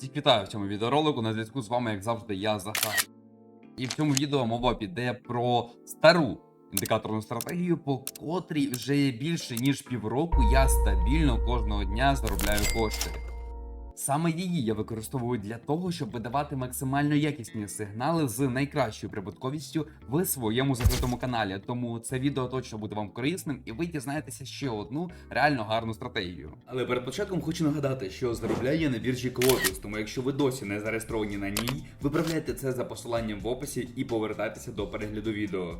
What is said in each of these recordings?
Всіх вітаю в цьому відеоролику. На зв'язку з вами, як завжди, я Захар. І в цьому відео мова піде про стару індикаторну стратегію, по котрій вже більше ніж півроку я стабільно кожного дня заробляю кошти. Саме її я використовую для того, щоб видавати максимально якісні сигнали з найкращою прибутковістю в своєму закритому каналі. Тому це відео точно буде вам корисним, і ви дізнаєтеся ще одну реально гарну стратегію. Але перед початком хочу нагадати, що заробляє на біржі Quotus, тому якщо ви досі не зареєстровані на ній, виправляйте це за посиланням в описі і повертайтеся до перегляду відео.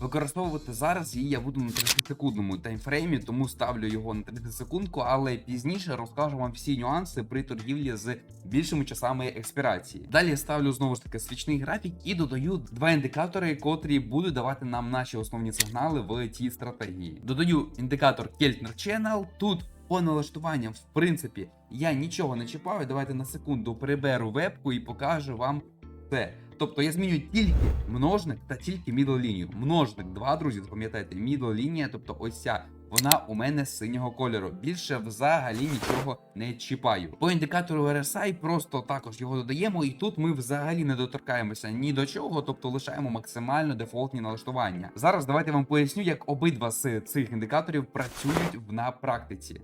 Використовувати зараз її я буду на 30-секундному таймфреймі, тому ставлю його на 30 секундку, але пізніше розкажу вам всі нюанси при торгівлі з більшими часами експірації. Далі ставлю знову ж таки свічний графік і додаю два індикатори, котрі будуть давати нам наші основні сигнали в цій стратегії. Додаю індикатор Keltner Channel. Тут по налаштуванням, в принципі, я нічого не чіпаю. Давайте на секунду приберу вебку і покажу вам це. Тобто я змінюю тільки множник та тільки middle лінію. Множник 2, друзі, запам'ятайте, middle лінія, тобто ось ця. Вона у мене синього кольору. Більше взагалі нічого не чіпаю. По індикатору RSI просто також його додаємо, і тут ми взагалі не доторкаємося ні до чого, тобто лишаємо максимально дефолтні налаштування. Зараз давайте вам поясню, як обидва з цих індикаторів працюють на практиці.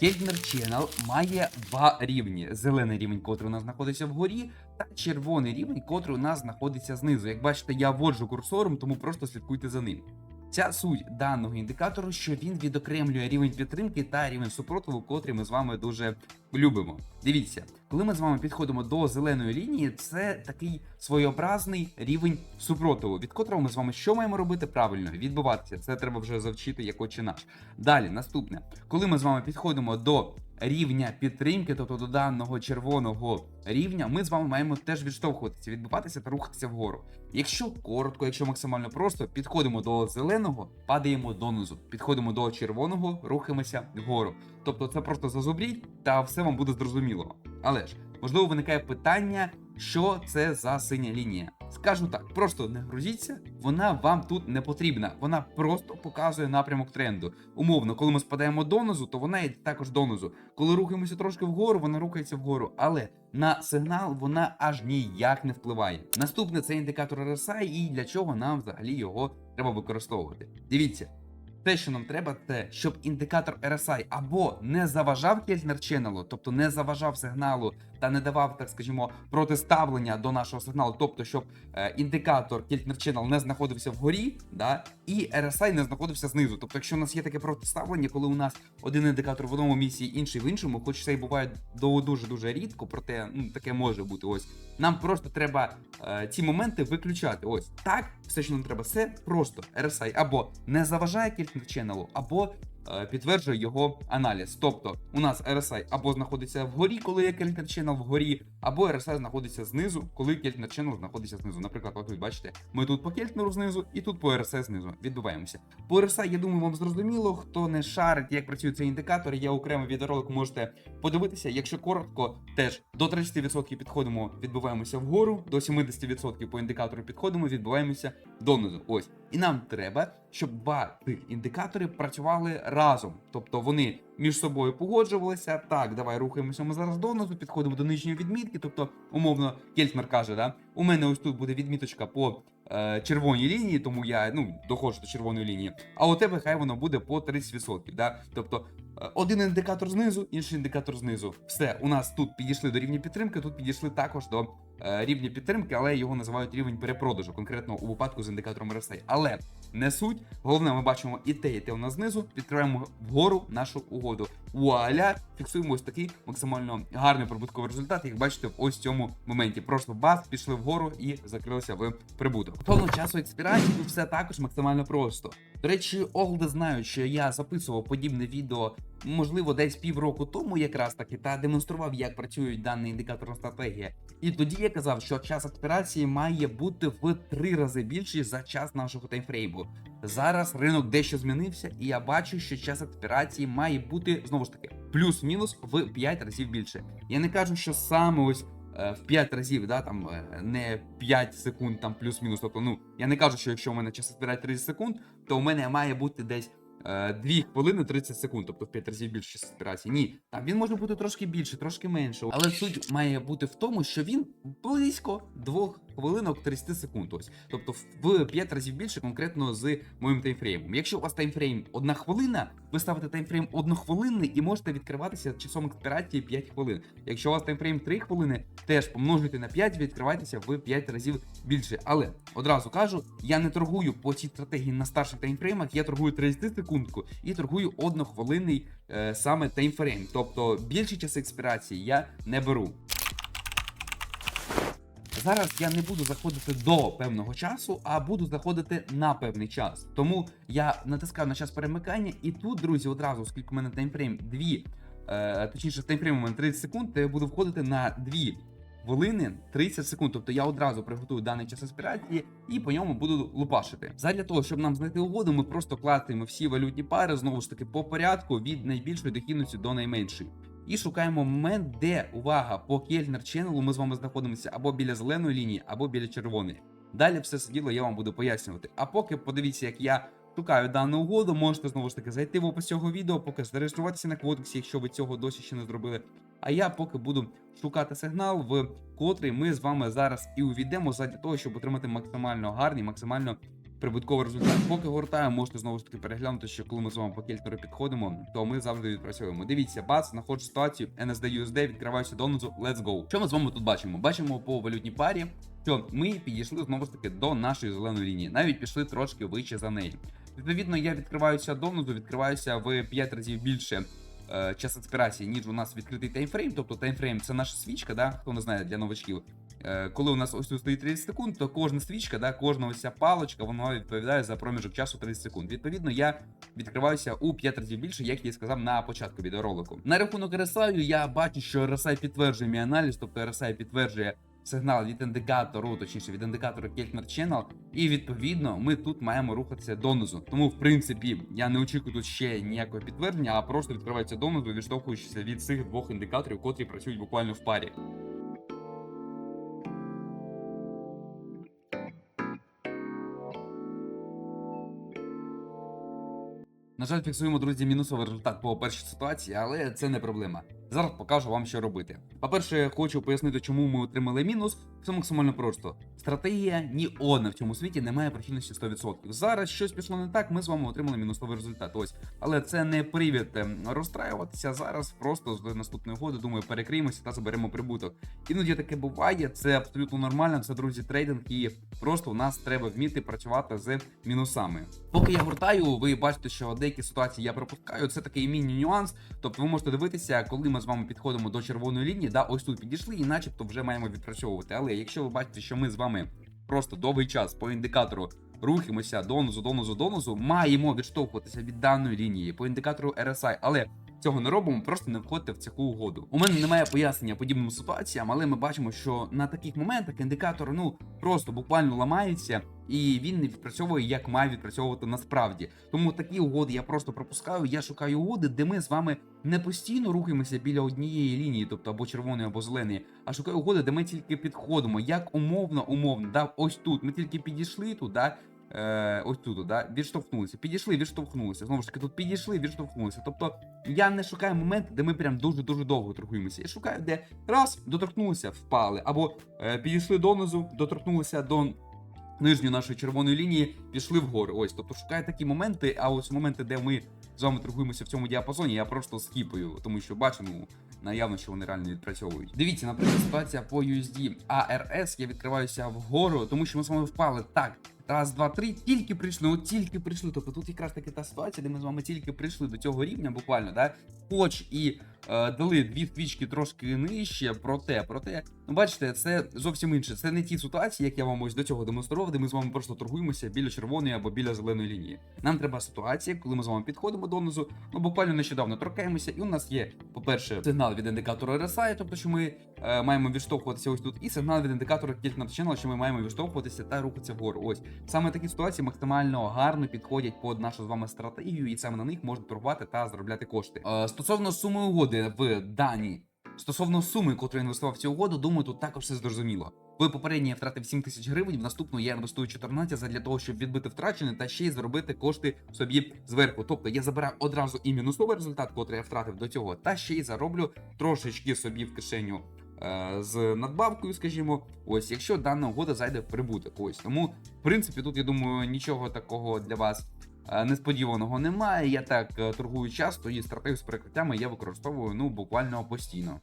Кельтнер Channel має два рівні: зелений рівень, котрий у нас знаходиться вгорі, та червоний рівень, котрий у нас знаходиться знизу. Як бачите, я воджу курсором, тому просто слідкуйте за ним. Ця суть даного індикатору, що він відокремлює рівень підтримки та рівень супротиву, котрий ми з вами дуже любимо. Дивіться, коли ми з вами підходимо до зеленої лінії, це такий своєобразний рівень супротиву, від котрого ми з вами що маємо робити правильно? Відбуватися. Це треба вже завчити як очі наш. Далі, наступне, коли ми з вами підходимо до рівня підтримки, тобто до даного червоного рівня, ми з вами маємо теж відштовхуватися, відбуватися та рухатися вгору. Якщо коротко, якщо максимально просто, підходимо до зеленого, падаємо донизу, підходимо до червоного, рухаємося вгору. Тобто це просто зазубріть, та все вам буде зрозуміло. Але ж можливо виникає питання, що це за синя лінія. Скажу так, просто не грузіться, вона вам тут не потрібна. Вона просто показує напрямок тренду. Умовно, коли ми спадаємо донизу, то вона йде також донизу. Коли рухаємося трошки вгору, вона рухається вгору. Але на сигнал вона аж ніяк не впливає. Наступне це індикатор RSI, і для чого нам взагалі його треба використовувати. Дивіться. Те, що нам треба, це щоб індикатор RSI або не заважав Кельтнер Channel, тобто не заважав сигналу та не давав, так скажімо, протиставлення до нашого сигналу, тобто, щоб е, індикатор Кельтнер Channel не знаходився вгорі, да, і RSI не знаходився знизу. Тобто, якщо у нас є таке протиставлення, коли у нас один індикатор в одному місці, інший в іншому, хоч це і буває дуже дуже рідко, проте ну таке може бути. Ось нам просто треба е, ці моменти виключати. Ось так, все, що нам треба, це просто RSI або не заважає Кельтнер Channel, або е, підтверджує його аналіз. Тобто у нас RSI або знаходиться вгорі, коли є Keltner Channel вгорі, або RSI знаходиться знизу, коли Keltner Channel знаходиться знизу. Наприклад, от ви бачите, ми тут по Keltner знизу і тут по RSI знизу. Відбуваємося. По RSI, я думаю, вам зрозуміло. Хто не шарить, як працює цей індикатор, я окремо відеоролик можете подивитися. Якщо коротко, теж до 30% підходимо, відбуваємося вгору, до 70% по індикатору підходимо, відбуваємося донизу. Ось. І нам треба, щоб два тих індикатори працювали разом. Тобто вони між собою погоджувалися. Так, давай рухаємося ми зараз донизу, підходимо до нижньої відмітки. Тобто, умовно, Кельтмер каже, да, у мене ось тут буде відміточка по е, червоній лінії, тому я ну, доходжу до червоної лінії. А у тебе хай воно буде по 30%. Да? Тобто е, один індикатор знизу, інший індикатор знизу. Все, у нас тут підійшли до рівня підтримки, тут підійшли також до е, рівня підтримки, але його називають рівень перепродажу, конкретно у випадку з індикатором RSI. Але не суть. Головне, ми бачимо і те, і те у нас знизу. Відкриваємо вгору нашу угоду. Вуаля! Фіксуємо ось такий максимально гарний прибутковий результат, як бачите, в ось цьому моменті. Просто бац, пішли вгору і закрилися в прибуток. Повного часу експірації тут все також максимально просто. До речі, огляди знають, що я записував подібне відео, можливо, десь півроку тому, якраз таки, та демонстрував, як працюють дані індикаторна стратегія. І тоді я казав, що час експірації має бути в три рази більший за час нашого таймфрейму. Зараз ринок дещо змінився, і я бачу, що час експірації має бути знову ж таки плюс-мінус в 5 разів більше. Я не кажу, що саме ось е, в 5 разів, да, там е, не 5 секунд, там плюс-мінус. Тобто, ну я не кажу, що якщо у мене час експірації 30 секунд, то у мене має бути десь 2 хвилини 30 секунд, тобто в 5 разів більше спірації. Ні, там він може бути трошки більше, трошки менше. Але суть має бути в тому, що він близько 2 хвилинок 30 секунд. Ось. Тобто в 5 разів більше конкретно з моїм таймфреймом. Якщо у вас таймфрейм 1 хвилина, ви ставите таймфрейм 1 хвилини і можете відкриватися часом експірації 5 хвилин. Якщо у вас таймфрейм 3 хвилини, теж помножуйте на 5, відкривайтеся в 5 разів більше. Але одразу кажу, я не торгую по цій стратегії на старших таймфреймах, я торгую 30 секундку і торгую 1 хвилинний е, саме таймфрейм. Тобто більші часи експірації я не беру. Зараз я не буду заходити до певного часу, а буду заходити на певний час. Тому я натискаю на час перемикання, і тут, друзі, одразу, оскільки у мене таймфрейм 2, е, точніше, з таймфреймом у мене 30 секунд, то я буду входити на 2 хвилини 30 секунд. Тобто я одразу приготую даний час аспірації і по ньому буду лупашити. Задля того, щоб нам знайти угоду, ми просто клацаємо всі валютні пари знову ж таки по порядку від найбільшої дохідності до найменшої. І шукаємо момент, де увага по Кельнер Channel ми з вами знаходимося або біля зеленої лінії, або біля червоної. Далі все це діло я вам буду пояснювати. А поки подивіться, як я шукаю дану угоду, можете знову ж таки зайти в опис цього відео, поки зареєструватися на кодексі, якщо ви цього досі ще не зробили. А я поки буду шукати сигнал, в котрий ми з вами зараз і увійдемо задля того, щоб отримати максимально гарний, максимально прибутковий результат. Поки гортаю, можете знову ж таки переглянути, що коли ми з вами по кельтеру підходимо, то ми завжди відпрацьовуємо. Дивіться, бац, знаходжу ситуацію NSD USD, відкриваюся донизу, let's go. Що ми з вами тут бачимо? Бачимо по валютній парі, що ми підійшли знову ж таки до нашої зеленої лінії, навіть пішли трошки вище за неї. Відповідно, я відкриваюся донизу, відкриваюся в 5 разів більше. е, Час експірації, ніж у нас відкритий таймфрейм. Тобто таймфрейм це наша свічка, да? хто не знає для новачків. Е, Коли у нас ось тут стоїть 30 секунд, то кожна свічка, да, кожна ось ця паличка, вона відповідає за проміжок часу 30 секунд. Відповідно, я відкриваюся у 5 разів більше, як я і сказав на початку відеоролику. На рахунок RSI я бачу, що RSI підтверджує мій аналіз, тобто RSI підтверджує сигнал від індикатору, точніше від індикатору Keltner Channel, і відповідно ми тут маємо рухатися донизу. Тому, в принципі, я не очікую тут ще ніякого підтвердження, а просто відкривається донизу, відштовхуючися від цих двох індикаторів, котрі працюють буквально в парі. На жаль, фіксуємо, друзі, мінусовий результат по першій ситуації, але це не проблема. Зараз покажу вам, що робити. По-перше, хочу пояснити, чому ми отримали мінус. Це максимально просто. Стратегія ні одна в цьому світі не має прихильності 100%. Зараз щось пішло не так, ми з вами отримали мінусовий результат. Ось, але це не привід ем, розстраюватися. Зараз просто з наступної годи, думаю, перекриємося та заберемо прибуток. Іноді таке буває, це абсолютно нормально. Це друзі, трейдинг, і просто у нас треба вміти працювати з мінусами. Поки я гуртаю, ви бачите, що деякі ситуації я пропускаю. Це такий міні-нюанс. Тобто ви можете дивитися, коли ми з вами підходимо до червоної лінії, да, ось тут підійшли, і начебто вже маємо відпрацьовувати. Але якщо ви бачите, що ми з вами просто довгий час по індикатору рухаємося донизу, донизу, донизу, маємо відштовхуватися від даної лінії по індикатору RSI, але цього не робимо, просто не входьте в цю угоду. У мене немає пояснення подібним ситуаціям, але ми бачимо, що на таких моментах індикатор ну просто буквально ламається. І він не відпрацьовує, як має відпрацьовувати насправді. Тому такі угоди я просто пропускаю. Я шукаю угоди, де ми з вами не постійно рухаємося біля однієї лінії, тобто або червоної, або зеленої, а шукаю угоди, де ми тільки підходимо, як умовно, умовно. Да, ось тут. Ми тільки підійшли туди. Е, ось тут, да, відштовхнулися. Підійшли, відштовхнулися. Знову ж таки, тут підійшли, відштовхнулися. Тобто я не шукаю момент, де ми прям дуже-дуже довго торгуємося. Я шукаю, де раз, доторкнулися, впали, або е, підійшли донизу, доторкнулися до нижньої нашої червоної лінії, пішли вгору. Ось, тобто шукаю такі моменти, а ось моменти, де ми з вами торгуємося в цьому діапазоні, я просто скіпаю, тому що бачу, ну, наявно, що вони реально відпрацьовують. Дивіться, наприклад, ситуація по USD ARS, я відкриваюся вгору, тому що ми з вами впали так. Раз, два, три, тільки прийшли, от тільки прийшли. Тобто тут якраз таки та ситуація, де ми з вами тільки прийшли до цього рівня, буквально, да? Хоч і дали дві свічки трошки нижче, проте, проте, ну бачите, це зовсім інше. Це не ті ситуації, як я вам ось до цього демонстрував, де ми з вами просто торгуємося біля червоної або біля зеленої лінії. Нам треба ситуація, коли ми з вами підходимо донизу, ну буквально нещодавно торкаємося, і у нас є, по-перше, сигнал від індикатору RSI, тобто, що ми е, маємо відштовхуватися ось тут, і сигнал від індикатора Keltner Channel, що ми маємо відштовхуватися та рухатися вгору. Ось саме такі ситуації максимально гарно підходять під нашу з вами стратегію, і саме на них можна торгувати та заробляти кошти. Е, стосовно суми угоди в даній Стосовно суми, котру я інвестував в цю угоду, думаю, тут також все зрозуміло. В попередній я втратив 7 тисяч гривень, в наступну я інвестую 14 задля того, щоб відбити втрачене та ще й заробити кошти собі зверху. Тобто я забираю одразу і мінусовий результат, котрий я втратив до цього, та ще й зароблю трошечки собі в кишеню. е, З надбавкою, скажімо, ось якщо дана угода зайде в прибуток. Ось тому, в принципі, тут я думаю, нічого такого для вас несподіваного немає. Я так е, торгую часто і стратегію з перекриттями я використовую ну буквально постійно.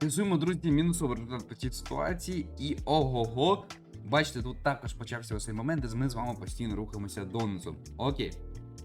Рисуємо, друзі, мінусовий результат по цій ситуації, і ого-го. Бачите, тут також почався цей момент, де ми з вами постійно рухаємося донизу. Окей.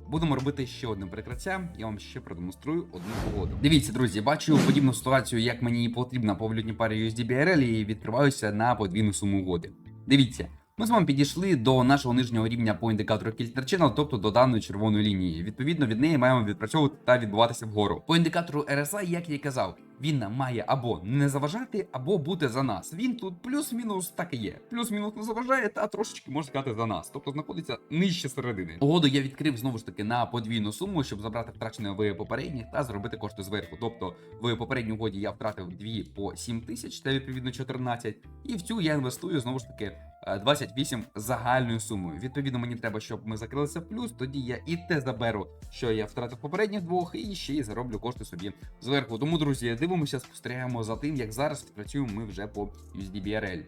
Будемо робити ще одне перекриття. я вам ще продемонструю одну погоду. Дивіться, друзі, бачу подібну ситуацію, як мені потрібна по валютній парі USD BRL, і відкриваюся на подвійну суму угоди. Дивіться, ми з вами підійшли до нашого нижнього рівня по індикатору Channel, тобто до даної червоної лінії. Відповідно, від неї маємо відпрацьовувати та відбуватися вгору. По індикатору RSI, як я і казав, він має або не заважати, або бути за нас. Він тут плюс-мінус так і є. Плюс-мінус не заважає, та трошечки можна сказати за нас. Тобто знаходиться нижче середини. Угоду я відкрив знову ж таки на подвійну суму, щоб забрати втрачене в попередніх та зробити кошти зверху. Тобто в попередній угоді я втратив 2 по 7 тисяч, та відповідно 14. І в цю я інвестую знову ж таки. е, 28 загальною сумою. Відповідно, мені треба, щоб ми закрилися в плюс. Тоді я і те заберу, що я втратив попередніх двох, і ще й зароблю кошти собі зверху. Тому, друзі, дивимося, спостерігаємо за тим, як зараз працюємо ми вже по USD BRL.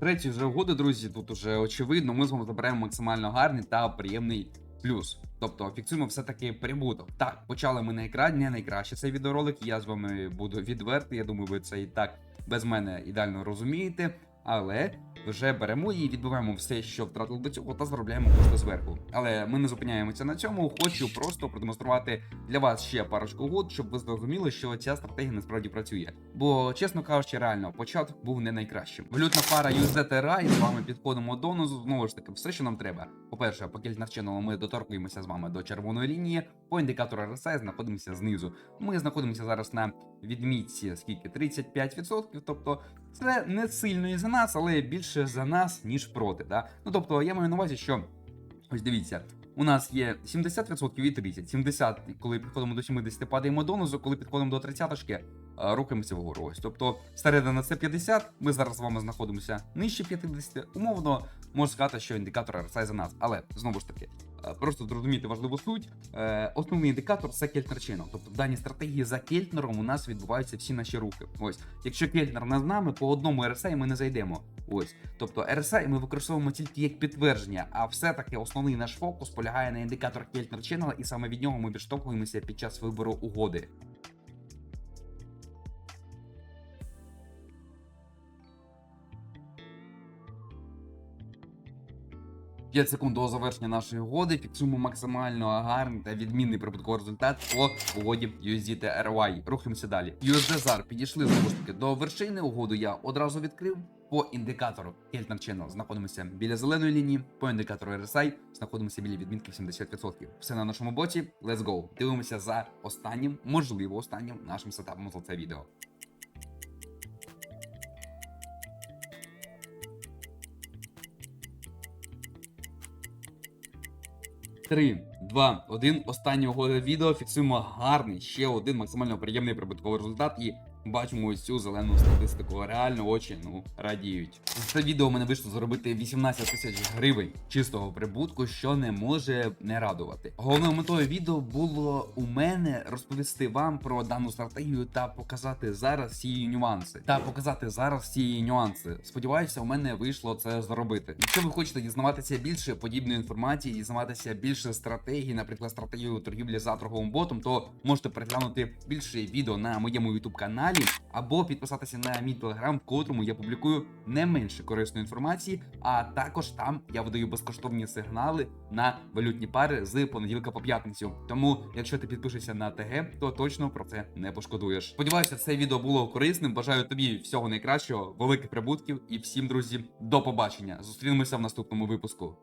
Третій вже угода, друзі, тут уже очевидно, ми з вами забираємо максимально гарний та приємний плюс. Тобто фіксуємо все-таки прибуток. Так, почали ми на екрані, не найкраще цей відеоролик. Я з вами буду відвертий. Я думаю, ви це і так без мене ідеально розумієте. Але вже беремо і відбиваємо все, що втратили до цього, та заробляємо кошти зверху. Але ми не зупиняємося на цьому. Хочу просто продемонструвати для вас ще парочку угод, щоб ви зрозуміли, що ця стратегія насправді працює. Бо, чесно кажучи, реально початок був не найкращим. Валютна пара USDT і з вами підходимо до нозу. Знову ж таки, все, що нам треба. По-перше, по кільнарченному ми доторкуємося з вами до червоної лінії. По індикатору RSI знаходимося знизу. Ми знаходимося зараз на відмітці скільки 35%, тобто це не сильно і за нас, але більше за нас, ніж проти. Да? Ну тобто я маю на увазі, що ось дивіться. У нас є 70% і 30. 70%, коли підходимо до 70, падаємо донизу, коли підходимо до 30 рухаємося вгору. Ось. Тобто середина це 50, ми зараз з вами знаходимося нижче 50. Умовно, можна сказати, що індикатор RSI за нас. Але знову ж таки, е, просто зрозуміти важливу суть. Е, Основний індикатор це кельтнер Тобто в даній стратегії за кельтнером у нас відбуваються всі наші рухи. Ось, якщо кельтнер не з нами, по одному RSI ми не зайдемо. Ось, тобто RSI ми використовуємо тільки як підтвердження, а все-таки основний наш фокус полягає на індикатор Кельтнер Channel, і саме від нього ми відштовхуємося під час вибору угоди. П'ять секунд до завершення нашої угоди. Фіксуємо максимально гарний та відмінний прибутковий результат по угоді USD RY. Рухаємося далі. USD підійшли знову ж таки до вершини. Угоду я одразу відкрив. По індикатору Keltner Channel знаходимося біля зеленої лінії, по індикатору RSI знаходимося біля відмітки 70%. Все на нашому боці. Let's go. Дивимося за останнім, можливо, останнім нашим сетапом за це відео. Три, два, один. Останнє угода відео. Фіксуємо гарний, ще один максимально приємний прибутковий результат і бачимо ось цю зелену статистику. Реально очі ну радіють. Це відео мене вийшло заробити 18 тисяч гривень чистого прибутку, що не може не радувати. Головною метою відео було у мене розповісти вам про дану стратегію та показати зараз всі її нюанси. Та показати зараз всі її нюанси. Сподіваюся, у мене вийшло це зробити. Якщо ви хочете дізнаватися більше подібної інформації, дізнаватися більше стратегій, наприклад, стратегію торгівлі за торговим ботом, то можете переглянути більше відео на моєму youtube каналі або підписатися на мій телеграм, в котрому я публікую не менше корисної інформації. А також там я видаю безкоштовні сигнали на валютні пари з понеділка по п'ятницю. Тому, якщо ти підпишешся на ТГ, то точно про це не пошкодуєш. Сподіваюся, це відео було корисним. Бажаю тобі всього найкращого, великих прибутків і всім друзі, до побачення. Зустрінемося в наступному випуску.